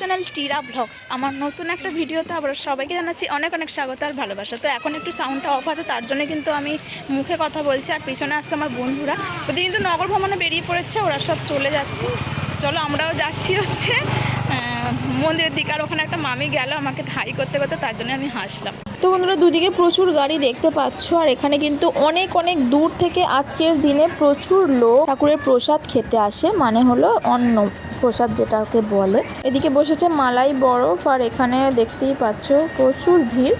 Channel Tira blogs আমার নতুন একটা ভিডিওতে আবার সবাইকে জানাচ্ছি অনেক অনেক স্বাগত আর ভালোবাসা। তো এখন একটু সাউন্ডটা অফ আছে, তার জন্য কিন্তু আমি মুখে কথা বলছি, আর পিছনে আসছে আমার বন্ধুরা। ওদের কিন্তু নগর ভ্রমণে বেরিয়ে পড়েছে, ওরা সব চলে যাচ্ছে। চলো আমরাও যাচ্ছি হচ্ছে মন্দিরের দিকে, আর ওখানে একটা মামি গেল আমাকে হাই করতে করতে, তার জন্য আমি হাসলাম। তো বন্ধুরা, দুদিকে প্রচুর গাড়ি দেখতে পাচ্ছ, আর এখানে কিন্তু অনেক অনেক দূর থেকে আজকের দিনে প্রচুর লোক ঠাকুরের প্রসাদ খেতে আসে মানে হলো অন্ন প্রসাদ যেটাকে বলে। এদিকে বসেছে মালাই বরফ, আর এখানে দেখতেই পাচ্ছ প্রচুর ভিড়।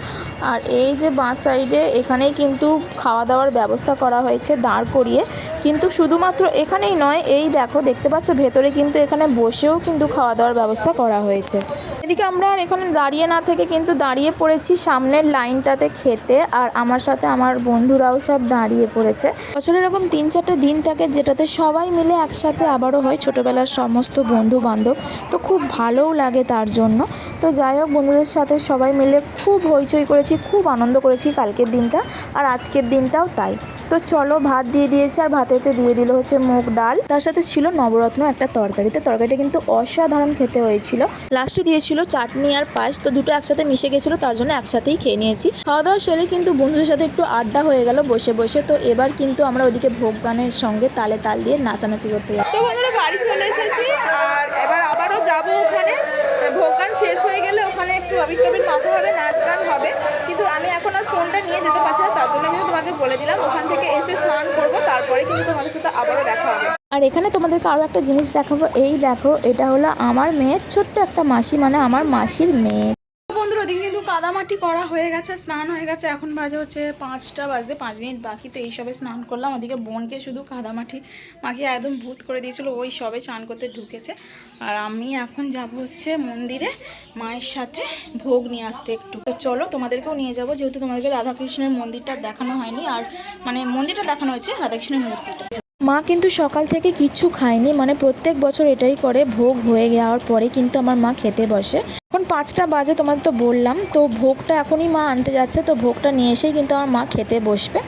আর এই যে বাঁ সাইডে এখানেই কিন্তু খাওয়া দাওয়ার ব্যবস্থা করা হয়েছে দাঁড় করিয়ে। কিন্তু শুধুমাত্র এখানেই নয়, এই দেখো, দেখতে পাচ্ছ ভেতরে কিন্তু এখানে বসেও কিন্তু খাওয়া দাওয়ার ব্যবস্থা করা হয়েছে। এদিকে আমরা আর এখানে দাঁড়িয়ে না থেকে কিন্তু দাঁড়িয়ে পড়েছি সামনের লাইনটাতে খেতে আর আমার সাথে আমার বন্ধুরাও সব দাঁড়িয়ে পড়েছে। বছরে এরকম তিন চারটে দিন থাকে যেটাতে সবাই মিলে একসাথে আবারও হয় ছোটোবেলার সমস্ত বন্ধু বান্ধব তো খুব ভালোও লাগে তার জন্য। তো যাই হোক, বন্ধুদের সাথে সবাই মিলে খুব হইচই করেছি, খুব আনন্দ করেছি কালকের দিনটা আর আজকের দিনটাও তাই। তো চলো ভাত দিয়ে দিয়েছে আর ভাতেতে দিয়ে দিল হচ্ছে মুগ ডাল। তার সাথে ছিল নবরত্ন একটা তরকারিতে। তরকারিটা কিন্তু অসাধারণ খেতে হয়েছিল। লাস্টে দিয়েছিল চাটনি আর পায়েস। তো দুটো একসাথে মিশে গেছিল, তার জন্য একসাথেই খেয়ে নিয়েছি। খাওয়া দাওয়া সেরে কিন্তু বন্ধুদের সাথে একটু আড্ডা হয়ে গেল বসে বসে। তো এবার কিন্তু আমরা ওদিকে ভোগ গানের সঙ্গে তালে তাল দিয়ে নাচানাচি করতে বন্ধুরা, বাড়ি চলে এসেছি। আর এবার আবারও যাব ওখানে। ভোগ গান শেষ হয়ে গেলে ওখানে একটু আবির টাবির হবে, নাচ গান হবে কিন্তু আমি এখন আর ফোনটা নিয়ে যেতে পারছি না, তার জন্য কিন্তু তোমাকে বলে দিলাম, ওখান থেকে এসে স্নান করব, তারপরে কিন্তু তোমাদের সাথে আবারও দেখা হবে। আর এখানে তোমাদেরকে আরও একটা জিনিস দেখাবো, এই দেখো, এটা হলো আমার মেয়ের ছোট্ট একটা মাসি মানে আমার মাসির মেয়ে। কাদামাটি করা হয়ে গেছে, স্নান হয়ে গেছে, এখন বাজে হচ্ছে পাঁচটা, বাজতে পাঁচ মিনিট বাকি, তো এই সবে স্নান করলাম। ওদিকে বোনকে শুধু কাদামাটি মাখিয়ে একদম ভূত করে দিয়েছিল, ওই সবে চান করতে ঢুকেছে। আর আমি এখন যাব হচ্ছে মন্দিরে মায়ের সাথে ভোগ নিয়ে আসতে একটু। তো চলো তোমাদেরকেও নিয়ে যাব, যেহেতু তোমাদেরকে রাধাকৃষ্ণের মন্দিরটা দেখানো হয়নি, আর মানে মন্দিরটা দেখানো হয়েছে রাধাকৃষ্ণের মূর্তিটা। মা কিন্তু সকাল থেকে কিচ্ছু খায়নি মানে প্রত্যেক বছর এটাই করে, ভোগ হয়ে যাওয়ার পরে কিন্তু আমার মা খেতে বসে। এখন পাঁচটা বাজে তোমাদের তো বললাম, তো ভোগটা এখনই মা আনতে যাচ্ছে, তো ভোগটা নিয়ে এসেই কিন্তু আমার মা খেতে বসবে।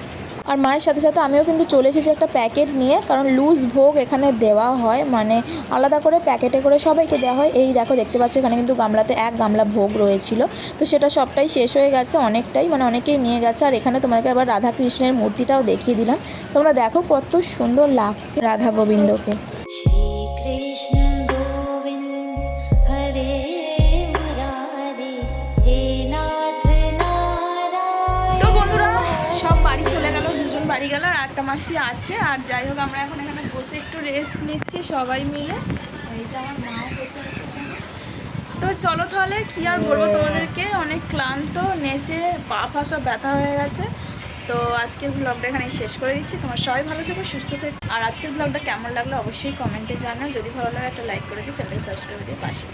আর মায়ের সাথে সাথে আমিও কিন্তু চলে এসেছি একটা প্যাকেট নিয়ে, কারণ লুজ ভোগ এখানে দেওয়া হয় মানে আলাদা করে প্যাকেটে করে সবাইকে দেওয়া হয়। এই দেখো, দেখতে পাচ্ছ এখানে কিন্তু গামলাতে এক গামলা ভোগ রয়েছিল। তো সেটা সবটাই শেষ হয়ে গেছে অনেকটাই মানে অনেকেই নিয়ে গেছে। আর এখানে তোমাকে আবার রাধাকৃষ্ণের মূর্তিটাও দেখিয়ে দিলাম। তোমরা দেখো কত সুন্দর লাগছে রাধা গোবিন্দকে। বাড়ি গেল আর একটা মাসি আছে, আর যাই হোক আমরা এখন এখানে বসে একটু রেস্ট নিচ্ছি সবাই মিলে। এই যে আমার মাও বসে আছে তো চলো তাহলে, কি আর বলব তোমাদেরকে? অনেক ক্লান্ত, নেচে, পা ফা সব ব্যথা হয়ে গেছে। তো আজকের ব্লগটা এখানে শেষ করে দিচ্ছি। তোমার সবাই ভালো থেকো, সুস্থ থেকো। আর আজকের ব্লগটা কেমন লাগল অবশ্যই কমেন্টে জানাও। যদি ভালো লাগে একটা লাইক করে দিই চ্যানেলকে সাবস্ক্রাইব দিয়ে পাশে।